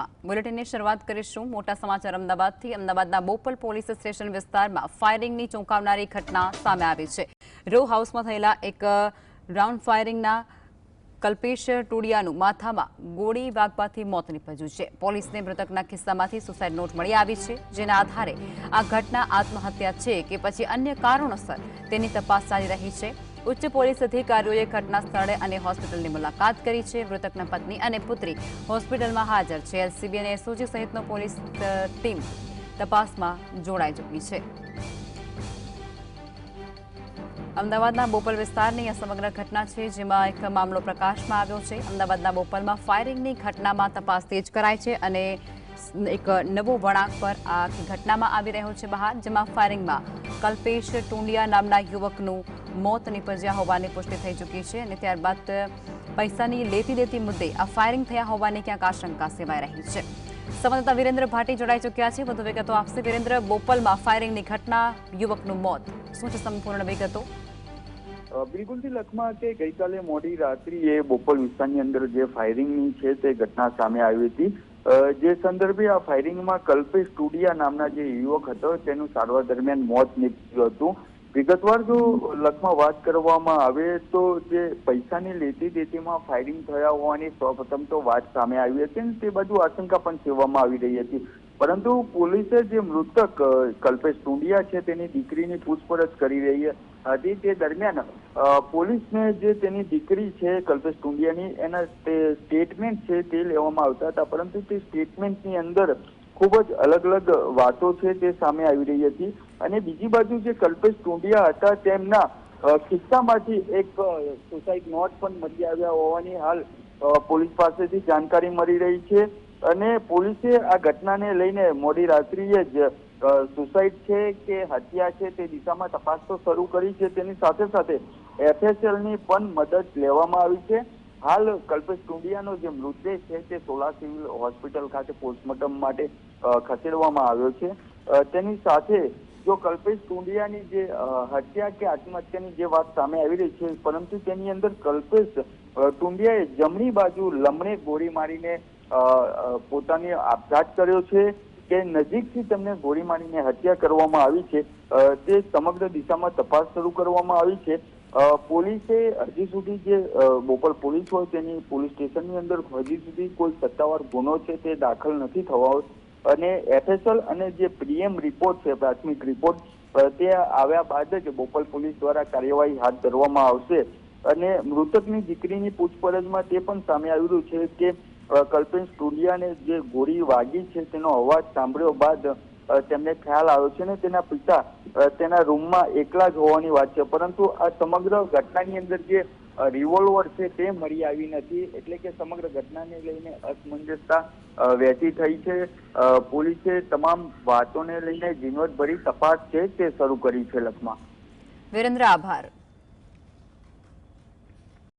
કલાકમાં બુલેટિનની શરૂઆત કરીશું. મોટા સમાચાર અમદાવાદથી. અમદાવાદના બોપલ પોલીસ સ્ટેશન વિસ્તારમાં ફાયરિંગની ચોંકાવનારી ઘટના સામે આવી છે. રો હાઉસમાં થયેલા એક રાઉન્ડ ફાયરિંગના કલ્પેશ ટોડિયાનું માથામાં ગોળી વાગવાથી મોત નીપજ્યું છે. પોલીસને મૃતકના ખિસ્સામાંથી સુસાઇડ નોટ મળી આવી છે, જેના આધારે આ ઘટના આત્મહત્યા છે કે પછી અન્ય કારણોસર તેની તપાસ ચાલી રહી છે. ઉચ્ચ પોલીસ અધિકારીઓએ ઘટના સ્થળે અને હોસ્પિટલની મુલાકાત કરી છે. મૃતકના પત્ની અને પુત્રી હોસ્પિટલમાં હાજર છે. એલસીબી અને એસઓજી સહિતનો પોલીસ ટીમ તપાસમાં જોડાઈ ચૂકી છે. અમદાવાદના બોપલ વિસ્તારની આ સમગ્ર ઘટના છે, જેમાં એક મામલો પ્રકાશમાં આવ્યો છે. અમદાવાદના બોપલમાં ફાયરિંગની ઘટનામાં તપાસ તેજ કરાઈ છે અને એક નવો વળાંક પર આ ઘટનામાં આવી રહ્યો છે બહાર, જેમાં ફાયરિંગમાં કલ્પેશ ટુંડિયા નામના યુવકનું મોત નીપજ્યા હોવાની પુષ્ટિ થઈ ચૂકી છે અને ત્યારબાદ પૈસાની લેતી દેતી મુદ્દે આ ફાયરિંગ થયા હોવાની ક્યાંક આશંકા સેવાઈ રહી છે. સંવાદદાતા વિરેન્દ્ર ભાટી જોડાઈ ચૂક્યા છે. વધુ વિગતો આપશે વિરેન્દ્ર, બોપલમાં ફાયરિંગની ઘટના, યુવકનું મોત. શું છે સંપૂર્ણ વિગતો? બિલકુલથી લખમાં કે ગઈકાલે મોડી રાત્રિએ બોપલ વિસ્તારની અંદર જે ફાયરિંગની છે તે ઘટના સામે આવી હતી. જે સંદર્ભે આ ફાયરિંગમાં કલ્પેશ ટુડિયા નામના જે યુવક હતો, તેનું સારવાર દરમિયાન મોત નીપજ્યું હતું. વિગતવાર જો લખમાં વાત કરવામાં આવે તો જે પૈસાની લેતી દેતીમાં ફાયરિંગ થયા હોવાની સૌપ્રથમ તો વાત સામે આવી હતી અને તે બધું આશંકા પણ સેવવામાં આવી રહી હતી. પરંતુ પોલીસે જે મૃતક કલ્પેશ ટુંડિયા છે તેની દીકરીની પૂછપરછ કરી રહી હતી તે દરમિયાન પોલીસને જે તેની દીકરી છે, કલ્પેશ ટુંડિયાની, એના તે સ્ટેટમેન્ટ છે તે લેવામાં આવતા હતા, પરંતુ તે સ્ટેટમેન્ટની અંદર ખૂબ જ અલગ અલગ વાતો છે તે સામે આવી રહી હતી. અને બીજી બાજુ જે કલ્પેશ ટુંડિયા હતા, તેમના ખિસ્સામાંથી એક સુસાઇડ નોટ પણ મળી આવ્યા હોવાની હાલ પોલીસ પાસેથી જાણકારી મળી રહી છે. અને પોલીસે આ ઘટનાને લઈને મોડી રાત્રિએ જ સુસાઇડ છે કે હત્યા છે તે દિશામાં તપાસ તો શરૂ કરી છે. તેની સાથે સાથે એફએસએલની પણ મદદ લેવામાં આવી છે. હાલ કલ્પેશ ટુંડિયાનો જે મૃતદેહ છે તે સોલા સિવિલ હોસ્પિટલ ખાતે પોસ્ટમોર્ટમ માટે ખસેડવામાં આવ્યો છે. તેની સાથે જો કલ્પેશ ટુંડિયાની જે હત્યા કે આત્મહત્યાની જે વાત સામે આવી રહી છે, પરંતુ તેની અંદર કલ્પેશ ટુંડિયાએ જમણી બાજુ લમણે ગોળી મારીને પોતાની આપઘાત કર્યો છે. કે નજીકથી તેમને ગોળી મારીને હત્યા કરવામાં આવી છે તે સમગ્ર દિશામાં તપાસ શરૂ કરવામાં આવી છે. પોલીસે હજી સુધી જે બોપલ પોલીસ હોય તેની પોલીસ સ્ટેશનની અંદર હજી સુધી કોઈ સત્તાવાર ગુનો છે તે દાખલ નથી થવા અને એફએસએલ અને જે પ્રીએમ રિપોર્ટ છે, પ્રાથમિક રિપોર્ટ તે આવ્યા બાદ જ બોપલ પોલીસ દ્વારા કાર્યવાહી હાથ ધરવામાં આવશે. અને મૃતકની દીકરીની પૂછપરછમાં તે પણ સામે આવ્યું છે કે કલ્પેશ ટુલિયાને જે ગોળી વાગી છે તેનો અવાજ સાંભળ્યો બાદ તેમને ખ્યાલ આવ્યો છે ને તેના પિતા તેના રૂમમાં એકલા જ હોવાની વાત છે. પરંતુ આ સમગ્ર ઘટનાની અંદર જે રિવોલ્વર છે તે મળી આવી નથી. એટલે કે સમગ્ર ઘટનાને લઈને અસમંજસતા વહેતી થઈ છે. પોલીસે તમામ વાતોને લઈને ઝીણવટભરી તપાસ છે તે શરૂ કરી છે લખમાં. વિરેન્દ્ર, આભાર.